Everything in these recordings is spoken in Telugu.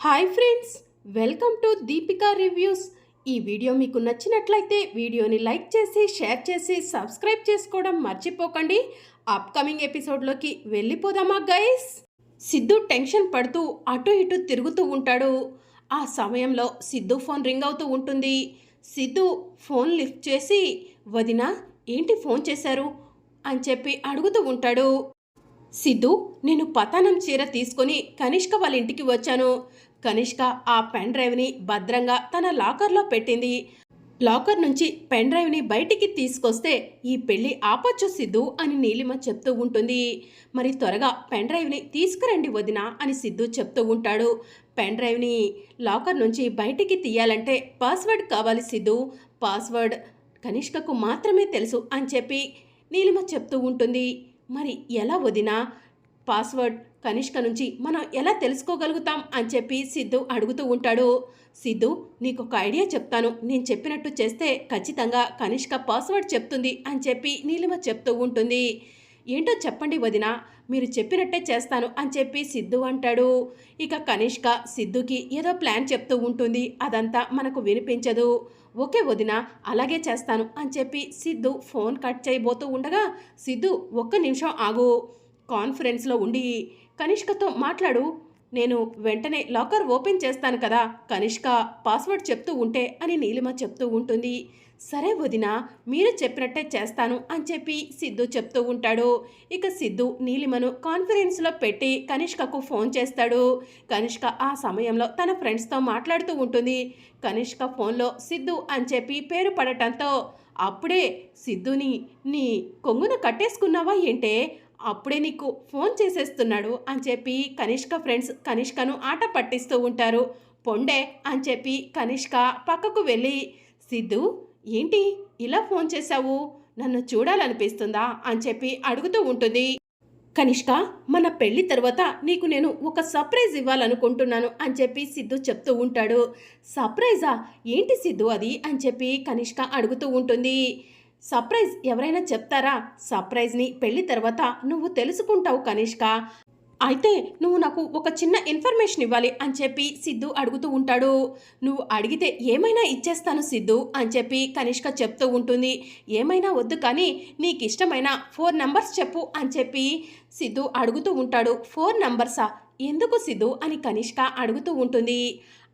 Hi friends welcome to Deepika reviews ఈ వీడియో మీకు నచ్చినట్లయితే వీడియోని లైక్ చేసి షేర్ చేసి సబ్స్క్రైబ్ చేసుకోవడం మర్చిపోకండి. అప్కమింగ్ ఎపిసోడ్లోకి వెళ్ళిపోదామా గైస్ సిద్ధు టెన్షన్ పడుతూ అటు ఇటు తిరుగుతూ ఉంటాడు. ఆ సమయంలో సిద్ధు ఫోన్ రింగ్ అవుతూ ఉంటుంది. సిద్ధు ఫోన్ లిఫ్ట్ చేసి వదినా ఏంటి ఫోన్ చేశారు? అని చెప్పి అడుగుతూ ఉంటాడు. సిద్ధు నేను పతానం చీర తీసుకొని కనిష్క వాళ్ళ ఇంటికి వచ్చాను. కనిష్క ఆ పెన్ డ్రైవ్ని భద్రంగా తన లాకర్లో పెట్టింది. లాకర్ నుంచి పెన్ డ్రైవ్ని బయటికి తీసుకొస్తే ఈ పెళ్ళి ఆపొచ్చు సిద్ధు అని నీలిమ చెప్తూ ఉంటుంది. మరి త్వరగా పెన్ డ్రైవ్ని తీసుకురండి వదిన అని సిద్ధు చెప్తూ ఉంటాడు. పెన్ డ్రైవ్ని లాకర్ నుంచి బయటికి తీయాలంటే పాస్వర్డ్ కావాలి సిద్ధు. పాస్వర్డ్ కనిష్కకు మాత్రమే తెలుసు అని చెప్పి నీలిమ చెప్తూ ఉంటుంది. మరి ఎలా వదినా? పాస్వర్డ్ కనిష్క నుంచి మనం ఎలా తెలుసుకోగలుగుతాం అని చెప్పి సిద్ధు అడుగుతూ ఉంటాడు. సిద్ధు నీకు ఒక ఐడియా చెప్తాను. నేను చెప్పినట్టు చేస్తే ఖచ్చితంగా కనిష్క పాస్వర్డ్ చెప్తుంది అని చెప్పి నీలిమ చెప్తూ ఉంటుంది. ఏంటో చెప్పండి వదిన మీరు చెప్పినట్టే చేస్తాను అని చెప్పి సిద్ధు అంటాడు. ఇక కనిష్క సిద్ధుకి ఏదో ప్లాన్ చెప్తూ ఉంటుంది. అదంతా మనకు వినిపించదు. ఓకే వదిన అలాగే చేస్తాను అని చెప్పి సిద్ధు ఫోన్ కట్ చేయబోతూ ఉండగా సిద్ధు ఒక్క నిమిషం ఆగు. కాన్ఫరెన్స్లో ఉండి కనిష్కతో మాట్లాడు నేను వెంటనే లాకర్ ఓపెన్ చేస్తాను కదా కనిష్క పాస్వర్డ్ చెప్తూ ఉంటే అని నీలిమ చెప్తూ ఉంటుంది. సరే వదిన మీరు చెప్పినట్టే చేస్తాను అని చెప్పి సిద్ధు చెప్తూ ఉంటాడు. ఇక సిద్ధు నీలిమను కాన్ఫరెన్స్లో పెట్టి కనిష్కకు ఫోన్ చేస్తాడు. కనిష్క ఆ సమయంలో తన ఫ్రెండ్స్తో మాట్లాడుతూ ఉంటుంది. కనిష్క ఫోన్లో సిద్ధు అని చెప్పి పేరు పడటంతో అప్పుడే సిద్ధుని నీ కొంగున కట్టేసుకున్నావా ఏంటే? అప్పుడే నీకు ఫోన్ చేసేస్తున్నాడు అని చెప్పి కనిష్క ఫ్రెండ్స్ కనిష్కను ఆట పట్టిస్తూ ఉంటారు. పొండే అని చెప్పి కనిష్క పక్కకు వెళ్ళి సిద్ధు ఏంటి ఇలా ఫోన్ చేశావు? నన్ను చూడాలనిపిస్తుందా? అని చెప్పి అడుగుతూ ఉంటుంది. కనిష్క మన పెళ్ళి తర్వాత నీకు నేను ఒక సర్ప్రైజ్ ఇవ్వాలనుకుంటున్నాను అని చెప్పి సిద్ధు చెప్తూ ఉంటాడు. సర్ప్రైజా? ఏంటి సిద్ధు అది? అని చెప్పి కనిష్క అడుగుతూ ఉంటుంది. సర్ప్రైజ్ ఎవరైనా చెప్తారా? సర్ప్రైజ్ని పెళ్ళి తర్వాత నువ్వు తెలుసుకుంటావు కనిష్క. అయితే నువ్వు నాకు ఒక చిన్న ఇన్ఫర్మేషన్ ఇవ్వాలి అని చెప్పి సిద్ధు అడుగుతూ ఉంటాడు. నువ్వు అడిగితే ఏమైనా ఇచ్చేస్తాను సిద్ధు అని చెప్పి కనిష్క చెప్తూ ఉంటుంది. ఏమైనా వద్దు కానీ నీకు ఇష్టమైన ఫోర్ నంబర్స్ చెప్పు అని చెప్పి సిద్ధు అడుగుతూ ఉంటాడు. ఫోర్ నంబర్సా? ఎందుకు సిద్ధు అని కనిష్క అడుగుతూ ఉంటుంది.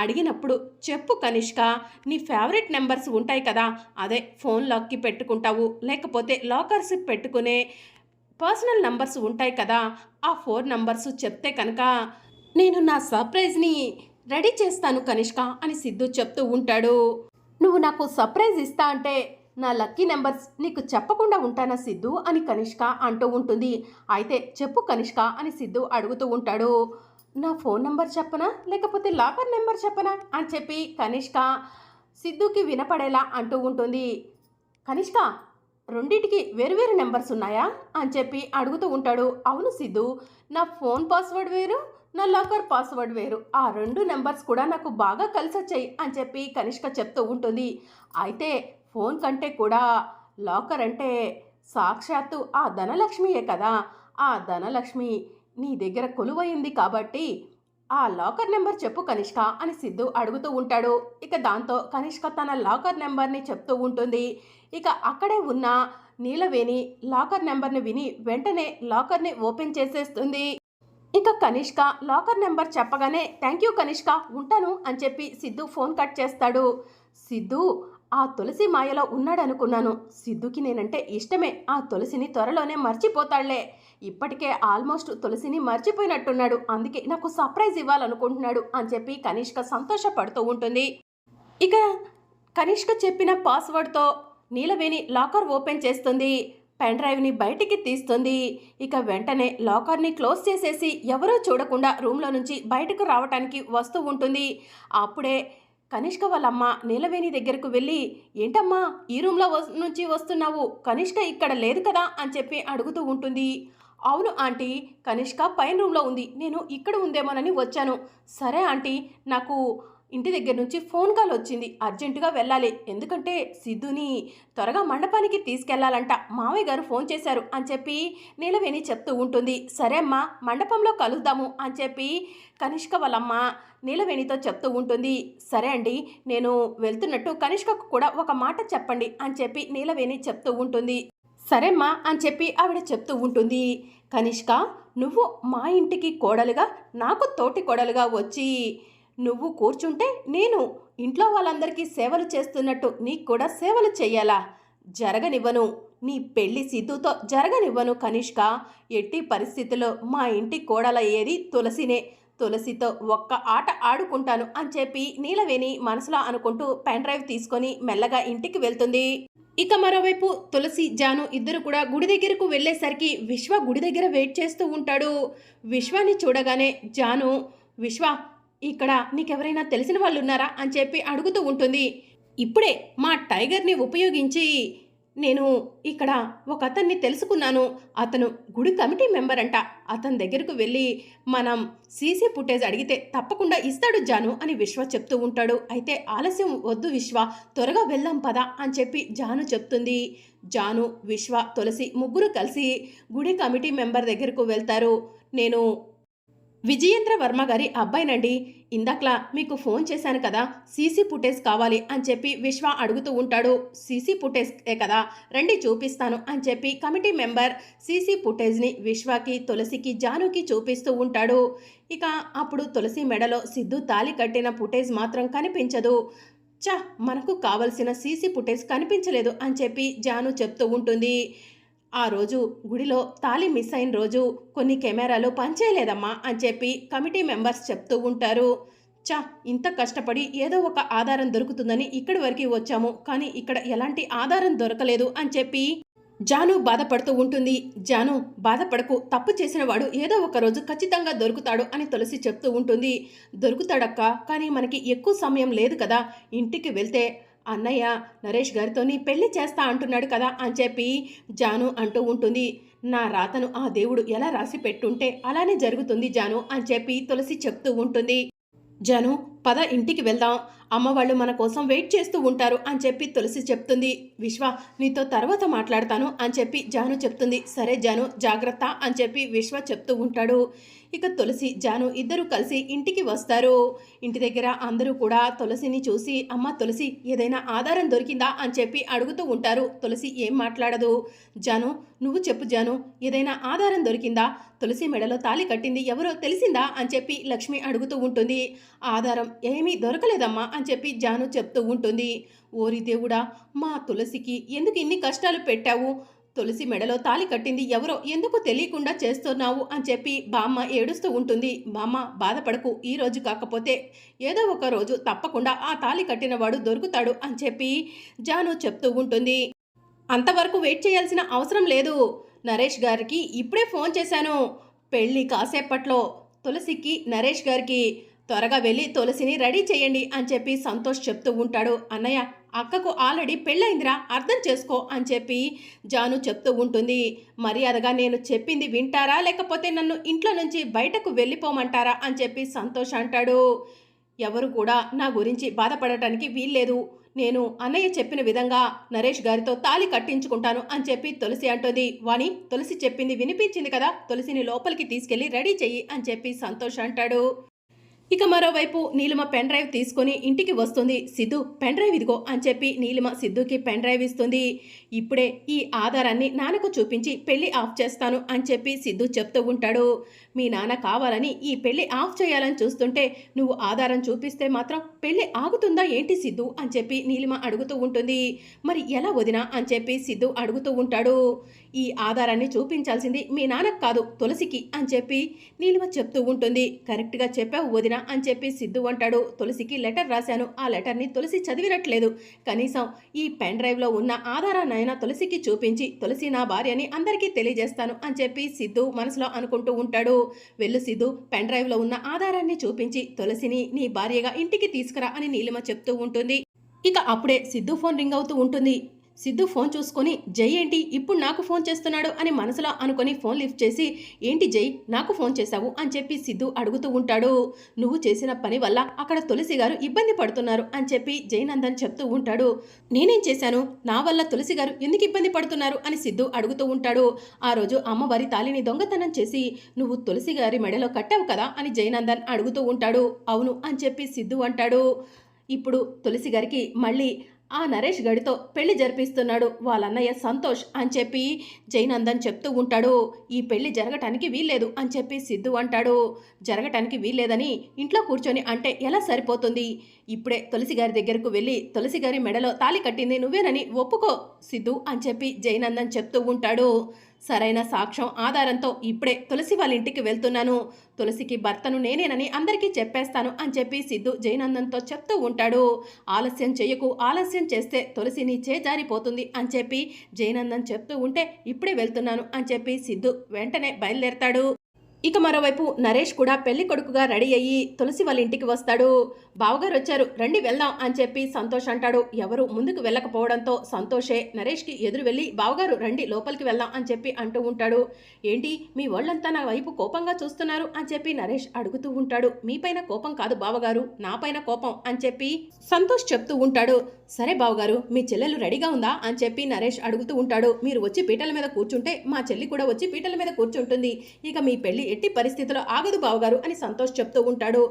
అడిగినప్పుడు చెప్పు కనిష్క నీ ఫేవరెట్ నెంబర్స్ ఉంటాయి కదా అదే ఫోన్ లాక్కి పెట్టుకుంటావు లేకపోతే లాకర్స్ పెట్టుకునే పర్సనల్ నంబర్స్ ఉంటాయి కదా ఆ ఫోర్ నంబర్స్ చెప్తే కనుక నేను నా సర్ప్రైజ్ని రెడీ చేస్తాను కనిష్క అని సిద్ధు చెప్తూ ఉంటాడు. నువ్వు నాకు సర్ప్రైజ్ ఇస్తా అంటే నా లక్కీ నెంబర్స్ నీకు చెప్పకుండా ఉంటానా సిద్ధు అని కనిష్క అంటూ ఉంటుంది. అయితే చెప్పు కనిష్క అని సిద్ధు అడుగుతూ ఉంటాడు. నా ఫోన్ నెంబర్ చెప్పనా? లేకపోతే లాకర్ నెంబర్ చెప్పనా? అని చెప్పి కనిష్క సిద్ధుకి వినపడేలా అంటూ ఉంటుంది. కనిష్క రెండింటికి వేరువేరు నెంబర్స్ ఉన్నాయా? అని చెప్పి అడుగుతూ ఉంటాడు. అవును సిద్ధు నా ఫోన్ పాస్వర్డ్ వేరు నా లాకర్ పాస్వర్డ్ వేరు. ఆ రెండు నెంబర్స్ కూడా నాకు బాగా కలిసి వచ్చాయి అని చెప్పి కనిష్క చెప్తూ ఉంటుంది. అయితే ఫోన్ కంటే కూడా లాకర్ అంటే సాక్షాత్తు ఆ ధనలక్ష్మియే కదా. ఆ ధనలక్ష్మి నీ దగ్గర కొలువైంది కాబట్టి ఆ లాకర్ నెంబర్ చెప్పు కనిష్క అని సిద్ధు అడుగుతూ ఉంటాడు. ఇక దాంతో కనిష్క తన లాకర్ నెంబర్ని చెప్తూ ఉంటుంది. ఇక అక్కడే ఉన్న నీలవేణి లాకర్ నెంబర్ని విని వెంటనే లాకర్ని ఓపెన్ చేసేస్తుంది. ఇక కనిష్క లాకర్ నెంబర్ చెప్పగానే థ్యాంక్ యూ కనిష్క ఉంటాను అని చెప్పి సిద్ధు ఫోన్ కట్ చేస్తాడు. సిద్ధు ఆ తులసి మాయలో ఉన్నాడనుకున్నాను. సిద్ధుకి నేనంటే ఇష్టమే. ఆ తులసిని త్వరలోనే మర్చిపోతాడులే ఇప్పటికే ఆల్మోస్ట్ తులసిని మర్చిపోయినట్టున్నాడు. అందుకే నాకు సర్ప్రైజ్ ఇవ్వాలనుకుంటున్నాడు అని చెప్పి కనిష్క సంతోషపడుతూ ఉంటుంది. ఇక కనిష్క చెప్పిన పాస్వర్డ్తో నీలవేణి లాకర్ ఓపెన్ చేస్తుంది. పెన్ డ్రైవ్ని బయటికి తీస్తుంది. ఇక వెంటనే లాకర్ని క్లోజ్ చేసేసి ఎవరూ చూడకుండా రూమ్లో నుంచి బయటకు రావటానికి వస్తూ ఉంటుంది. అప్పుడే కనిష్క వాళ్ళమ్మ నీలవేణి దగ్గరకు వెళ్ళి ఏంటమ్మా ఈ రూమ్లో నుంచి వస్తున్నావు? కనిష్క ఇక్కడ లేదు కదా? అని చెప్పి అడుగుతూ ఉంటుంది. అవును ఆంటీ కనిష్క పైన రూమ్లో ఉంది. నేను ఇక్కడ ఉందేమోనని వచ్చాను. సరే ఆంటీ నాకు ఇంటి దగ్గర నుంచి ఫోన్ కాల్ వచ్చింది. అర్జెంటుగా వెళ్ళాలి. ఎందుకంటే సిద్ధుని త్వరగా మండపానికి తీసుకెళ్ళాలంట. మావయ్య గారు ఫోన్ చేశారు అని చెప్పి నీలవేణి చెప్తూ ఉంటుంది. సరే అమ్మా మండపంలో కలుద్దాము అని చెప్పి కనిష్క వాళ్ళమ్మ నీలవేణితో చెప్తూ ఉంటుంది. సరే అండి నేను వెళ్తున్నట్టు కనిష్కకు కూడా ఒక మాట చెప్పండి అని చెప్పి నీలవేణి చెప్తూ ఉంటుంది. సరేమ్మా అని చెప్పి ఆవిడ చెప్తూ ఉంటుంది. కనిష్క నువ్వు మా ఇంటికి కోడలుగా నాకు తోటి కోడలుగా వచ్చి నువ్వు కూర్చుంటే నేను ఇంట్లో వాళ్ళందరికీ సేవలు చేస్తున్నట్టు నీకు కూడా సేవలు చెయ్యాలా జరగనివ్వను. నీ పెళ్ళి సిద్ధుతో జరగనివ్వను కనిష్క. ఎట్టి పరిస్థితుల్లో మా ఇంటి కోడలయ్యేది తులసినే. తులసితో ఒక్క ఆట ఆడుకుంటాను అని చెప్పి నీలవేణి మనసులో అనుకుంటూ పెన్ డ్రైవ్ తీసుకొని మెల్లగా ఇంటికి వెళ్తుంది. ఇక మరోవైపు తులసి జాను ఇద్దరు కూడా గుడి దగ్గరకు వెళ్ళేసరికి విశ్వ గుడి దగ్గర వెయిట్ చేస్తూ ఉంటాడు. విశ్వాన్ని చూడగానే జాను విశ్వ ఇక్కడ నీకెవరైనా తెలిసిన వాళ్ళు ఉన్నారా అని చెప్పి అడుగుతూ ఉంటుంది. ఇప్పుడే మా టైగర్ని ఉపయోగించి నేను ఇక్కడ ఒక అతన్ని తెలుసుకున్నాను. అతను గుడి కమిటీ మెంబర్ అంట. అతని దగ్గరకు వెళ్ళి మనం సీసీ ఫుటేజ్ అడిగితే తప్పకుండా ఇస్తాడు జాను అని విశ్వ చెప్తూ ఉంటాడు. అయితే ఆలస్యం వద్దు విశ్వ త్వరగా వెళ్దాం పదా అని చెప్పి జాను చెప్తుంది. జాను విశ్వ తులసి ముగ్గురు కలిసి గుడి కమిటీ మెంబర్ దగ్గరకు వెళ్తారు. నేను విజయేంద్ర వర్మ గారి అబ్బాయినండి. ఇందాకలా మీకు ఫోన్ చేశాను కదా సీసీ ఫుటేజ్ కావాలి అని చెప్పి విశ్వ అడుగుతూ ఉంటాడు. సీసీ ఫుటేజ్ే కదా రండి చూపిస్తాను అని చెప్పి కమిటీ మెంబర్ సీసీ ఫుటేజ్ని విశ్వకి తులసికి జానుకి చూపిస్తూ ఉంటాడు. ఇక అప్పుడు తులసి మెడలో సిద్ధు తాలి కట్టిన ఫుటేజ్ మాత్రం కనిపించదు. చ మనకు కావలసిన సీసీ ఫుటేజ్ కనిపించలేదు అని చెప్పి జాను చెప్తూ ఉంటుంది. ఆ రోజు గుడిలో తాళి మిస్ అయిన రోజు కొన్ని కెమెరాలు పనిచేయలేదమ్మా అని చెప్పి కమిటీ మెంబర్స్ చెప్తూ ఉంటారు. చా ఇంత కష్టపడి ఏదో ఒక ఆధారం దొరుకుతుందని ఇక్కడి వరకు వచ్చాము. కానీ ఇక్కడ ఎలాంటి ఆధారం దొరకలేదు అని చెప్పి జాను బాధపడుతూ ఉంటుంది. జాను బాధపడకు తప్పు చేసిన వాడు ఏదో ఒక రోజు ఖచ్చితంగా దొరుకుతాడు అని తులసి చెప్తూ ఉంటుంది. దొరుకుతాడక్క కానీ మనకి ఎక్కువ సమయం లేదు కదా. ఇంటికి వెళ్తే అన్నయ్య నరేష్ గారితో నీ పెళ్ళి చేస్తా అంటున్నాడు కదా అని చెప్పి జాను అంటూ ఉంటుంది. నా రాతను ఆ దేవుడు ఎలా రాసి పెట్టుంటే అలానే జరుగుతుంది జాను అని చెప్పి తులసి చెప్తూ ఉంటుంది. జాను పద ఇంటికి వెళ్దాం. అమ్మ వాళ్ళు మన కోసం వెయిట్ చేస్తూ ఉంటారు అని చెప్పి తులసి చెప్తుంది. విశ్వ నీతో తర్వాత మాట్లాడతాను అని చెప్పి జాను చెప్తుంది. సరే జాను జాగ్రత్త అని చెప్పి విశ్వ చెప్తూ ఉంటాడు. ఇక తులసి జాను ఇద్దరు కలిసి ఇంటికి వస్తారు. ఇంటి దగ్గర అందరూ కూడా తులసిని చూసి అమ్మ తులసి ఏదైనా ఆధారం దొరికిందా అని చెప్పి అడుగుతూ ఉంటారు. తులసి ఏం మాట్లాడదు. జాను నువ్వు చెప్పు జాను ఏదైనా ఆధారం దొరికిందా? తులసి మెడలో తాలి కట్టింది ఎవరో తెలిసిందా? అని చెప్పి లక్ష్మి అడుగుతూ ఉంటుంది. ఆధారం ఏమీ దొరకలేదమ్మా అని చెప్పి జాను చెప్తూ ఉంటుంది. ఓరి దేవుడా మా తులసికి ఎందుకు ఇన్ని కష్టాలు పెట్టావు? తులసి మెడలో తాలి కట్టింది ఎవరో ఎందుకు తెలియకుండా చేస్తున్నావు? అని చెప్పి బామ్మ ఏడుస్తూ ఉంటుంది. బామ్మ బాధపడకు ఈ రోజు కాకపోతే ఏదో ఒక రోజు తప్పకుండా ఆ తాలి కట్టినవాడు దొరుకుతాడు అని చెప్పి జాను చెప్తూ ఉంటుంది. అంతవరకు వెయిట్ చేయాల్సిన అవసరం లేదు. నరేష్ గారికి ఇప్పుడే ఫోన్ చేశాను. పెళ్ళి కాసేపట్లో తులసికి నరేష్ గారికి త్వరగా వెళ్ళి తులసిని రెడీ చేయండి అని చెప్పి సంతోష్ చెప్తూ ఉంటాడు. అన్నయ్య అక్కకు ఆల్రెడీ పెళ్ళైందిరా అర్థం చేసుకో అని చెప్పి జాను చెప్తూ ఉంటుంది. మర్యాదగా నేను చెప్పింది వింటారా లేకపోతే నన్ను ఇంట్లో నుంచి బయటకు వెళ్ళిపోమంటారా అని చెప్పి సంతోష్ అంటాడు. ఎవరు కూడా నా గురించి బాధపడటానికి వీల్లేదు. నేను అన్నయ్య చెప్పిన విధంగా నరేష్ గారితో తాలి కట్టించుకుంటాను అని చెప్పి తులసి అంటుంది. వాణి తులసి చెప్పింది వినిపించింది కదా తులసిని లోపలికి తీసుకెళ్ళి రెడీ చెయ్యి అని చెప్పి సంతోష్ అంటాడు. ఇక మరోవైపు నీలిమ పెన్ డ్రైవ్ తీసుకొని ఇంటికి వస్తుంది సిద్ధు. పెన్ డ్రైవ్ ఇదిగో అని చెప్పి నీలిమ సిద్ధుకి పెన్ డ్రైవ్ ఇస్తుంది. ఇప్పుడే ఈ ఆధారాన్ని నాన్నకు చూపించి పెళ్ళి ఆఫ్ చేస్తాను అని చెప్పి సిద్ధు చెప్తూ ఉంటాడు. మీ నాన్న కావాలని ఈ పెళ్ళి ఆఫ్ చేయాలని చూస్తుంటే నువ్వు ఆధారం చూపిస్తే మాత్రం పెళ్ళి ఆగుతుందా ఏంటి సిద్ధు అని చెప్పి నీలిమ అడుగుతూ ఉంటుంది. మరి ఎలా వదినా అని చెప్పి సిద్ధు అడుగుతూ ఉంటాడు. ఈ ఆధారాన్ని చూపించాల్సింది మీ నాన్నకు కాదు తులసికి అని చెప్పి నీలిమ చెప్తూ ఉంటుంది. కరెక్ట్గా చెప్పావు వదిన. అని చెప్పి సిద్ధు అంటాడు. తులసికి లెటర్ రాశాను. ఆ లెటర్ని తులసి చదివినట్లేదు. కనీసం ఈ పెన్ డ్రైవ్లో ఉన్న ఆధారాన్నైనా తులసికి చూపించి తులసి నా భార్యని అందరికీ తెలియజేస్తాను అని చెప్పి సిద్ధు మనసులో అనుకుంటూ ఉంటాడు. వెళ్ళు సిద్ధు పెన్ డ్రైవ్లో ఉన్న ఆధారాన్ని చూపించి తులసిని నీ భార్యగా ఇంటికి తీసుకురా అని నీలిమ చెప్తూ ఉంటుంది. ఇక అప్పుడే సిద్ధు ఫోన్ రింగ్ అవుతూ ఉంటుంది. సిద్ధు ఫోన్ చూసుకొని జై ఏంటి? ఇప్పుడు నాకు ఫోన్ చేస్తున్నాడు అని మనసులో అనుకొని ఫోన్ లిఫ్ట్ చేసి ఏంటి జై? నాకు ఫోన్ చేశావు అని చెప్పి సిద్ధు అడుగుతూ ఉంటాడు. నువ్వు చేసిన పని వల్ల అక్కడ తులసి గారు ఇబ్బంది పడుతున్నారు అని చెప్పి జయనందన్ చెప్తూ ఉంటాడు. నేనేం చేశాను? నా వల్ల తులసి గారు ఎందుకు ఇబ్బంది పడుతున్నారు? అని సిద్ధు అడుగుతూ ఉంటాడు. ఆ రోజు అమ్మవారి తాలిని దొంగతనం చేసి నువ్వు తులసి గారి మెడలో కట్టావు కదా? అని జయనందన్ అడుగుతూ ఉంటాడు. అవును అని చెప్పి సిద్ధు అంటాడు. ఇప్పుడు తులసి గారికి మళ్ళీ ఆ నరేష్ గడితో పెళ్ళి జరిపిస్తున్నాడు. వాళ్ళన్నయ్య సంతోష్ అని చెప్పి జైనందన్ చెప్తూ ఉంటాడు. ఈ పెళ్ళి జరగటానికి వీల్లేదు అని చెప్పి సిద్ధు అంటాడు. జరగటానికి వీల్లేదని ఇంట్లో కూర్చొని అంటే ఎలా సరిపోతుంది? ఇప్పుడే తులసి గారి దగ్గరకు వెళ్ళి తులసి గారి మెడలో తాలి కట్టింది నువ్వేనని ఒప్పుకో సిద్ధు అని చెప్పి జైనందన్ చెప్తూ ఉంటాడు. సరైన సాక్ష్యం ఆధారంతో ఇప్పుడే తులసి వాళ్ళ ఇంటికి వెళ్తున్నాను. తులసికి భర్తను నేనేనని అందరికీ చెప్పేస్తాను అని చెప్పి సిద్ధు జయనందన్తో చెప్తూ ఉంటాడు. ఆలస్యం చేయకు ఆలస్యం చేస్తే తులసి నీ చేజారిపోతుంది అని చెప్పి జయనందన్ చెప్తూ ఉంటే ఇప్పుడే వెళ్తున్నాను అని చెప్పి సిద్ధు వెంటనే బయలుదేరతాడు. ఇక మరోవైపు నరేష్ కూడా పెళ్ళి కొడుకుగా రెడీ అయ్యి తులసి వాళ్ళ ఇంటికి వస్తాడు. బావగారు వచ్చారు రండి వెళ్దాం అని చెప్పి సంతోష్ అంటాడు. ఎవరు ముందుకు వెళ్ళకపోవడంతో సంతోషే నరేష్కి ఎదురు వెళ్ళి బావగారు రండి లోపలికి వెళ్దాం అని చెప్పి అంటూ ఉంటాడు. ఏంటి? మీ వాళ్ళంతా నా వైపు కోపంగా చూస్తున్నారు అని చెప్పి నరేష్ అడుగుతూ ఉంటాడు. మీపైన కోపం కాదు బావగారు నాపైన కోపం అని చెప్పి సంతోష్ చెప్తూ ఉంటాడు. సరే బావగారు మీ చెల్లెలు రెడీగా ఉందా అని చెప్పి నరేష్ అడుగుతూ ఉంటాడు. మీరు వచ్చి పీటల మీద కూర్చుంటే మా చెల్లి కూడా వచ్చి పీటల మీద కూర్చుంటుంది. ఇక మీ పెళ్ళి ఎట్టి పరిస్థితిలో ఆగదు బావగారు అని సంతోష్ చెప్తూ ఉంటాడు.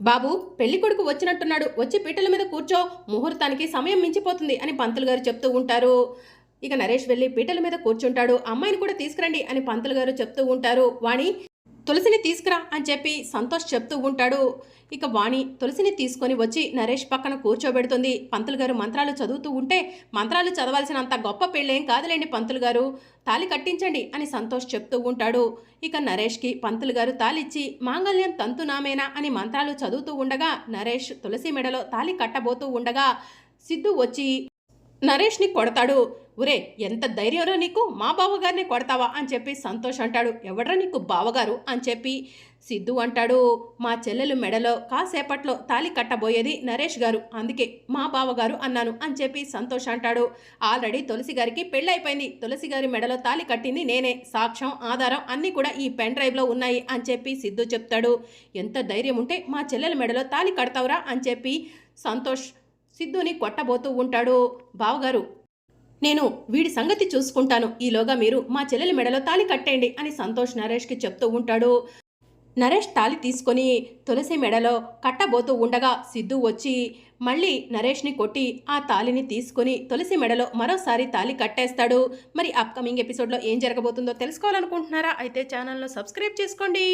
బాబు పెళ్ళి కొడుకు వచ్చినట్టున్నాడు. వచ్చి పీటల మీద కూర్చో. ముహూర్తానికి సమయం మించిపోతుంది అని పంతులు గారు చెప్తూ ఉంటారు. ఇక నరేష్ వెళ్ళి పీటల మీద కూర్చుంటాడు. అమ్మాయిని కూడా తీసుకురండి అని పంతులు గారు చెప్తూ ఉంటారు. వాణి తులసిని తీసుకురా అని చెప్పి సంతోష్ చెప్తూ ఉంటాడు. ఇక వాణి తులసిని తీసుకొని వచ్చి నరేష్ పక్కన కూర్చోబెడుతుంది. పంతులు గారు మంత్రాలు చదువుతూ ఉంటే మంత్రాలు చదవాల్సినంత గొప్ప పెళ్ళేం కాదులేండి పంతులు గారు. తాలి కట్టించండి అని సంతోష్ చెప్తూ ఉంటాడు. ఇక నరేష్కి పంతులు గారు తాలిచ్చి మాంగళ్యం తంతు నామేనా? అని మంత్రాలు చదువుతూ ఉండగా నరేష్ తులసి మెడలో తాలి కట్టబోతూ ఉండగా సిద్ధు వచ్చి నరేష్ని కొడతాడు. ఒరే ఎంత ధైర్యంలో నీకు? మా బావగారిని కొడతావా? అని చెప్పి సంతోష్ అంటాడు. ఎవడ్రా నీకు బావగారు? అని చెప్పి సిద్ధు అంటాడు. మా చెల్లెలు మెడలో కాసేపట్లో తాలి కట్టబోయేది నరేష్ గారు. అందుకే మా బావగారు అన్నాను అని చెప్పి సంతోష్ అంటాడు. ఆల్రెడీ తులసి గారికి పెళ్ళైపోయింది. తులసి గారి మెడలో తాలి కట్టింది నేనే. సాక్ష్యం ఆధారం అన్నీ కూడా ఈ పెన్ డ్రైవ్లో ఉన్నాయి అని చెప్పి సిద్ధు చెప్తాడు. ఎంత ధైర్యం ఉంటే మా చెల్లెల మెడలో తాలి కడతావురా అని చెప్పి సంతోష్ సిద్ధుని కొట్టబోతూ ఉంటాడు. బావగారు నేను వీడి సంగతి చూసుకుంటాను. ఈలోగా మీరు మా చెల్లెలి మెడలో తాలి కట్టేయండి అని సంతోష్ నరేష్కి చెప్తూ ఉంటాడు. నరేష్ తాలి తీసుకొని తులసి మెడలో కట్టబోతూ ఉండగా సిద్ధు వచ్చి మళ్ళీ నరేష్ని కొట్టి ఆ తాలిని తీసుకొని తులసి మెడలో మరోసారి తాలి కట్టేస్తాడు. మరి అప్కమింగ్ ఎపిసోడ్లో ఏం జరగబోతుందో తెలుసుకోవాలనుకుంటున్నారా? అయితే ఛానల్ను సబ్స్క్రైబ్ చేసుకోండి.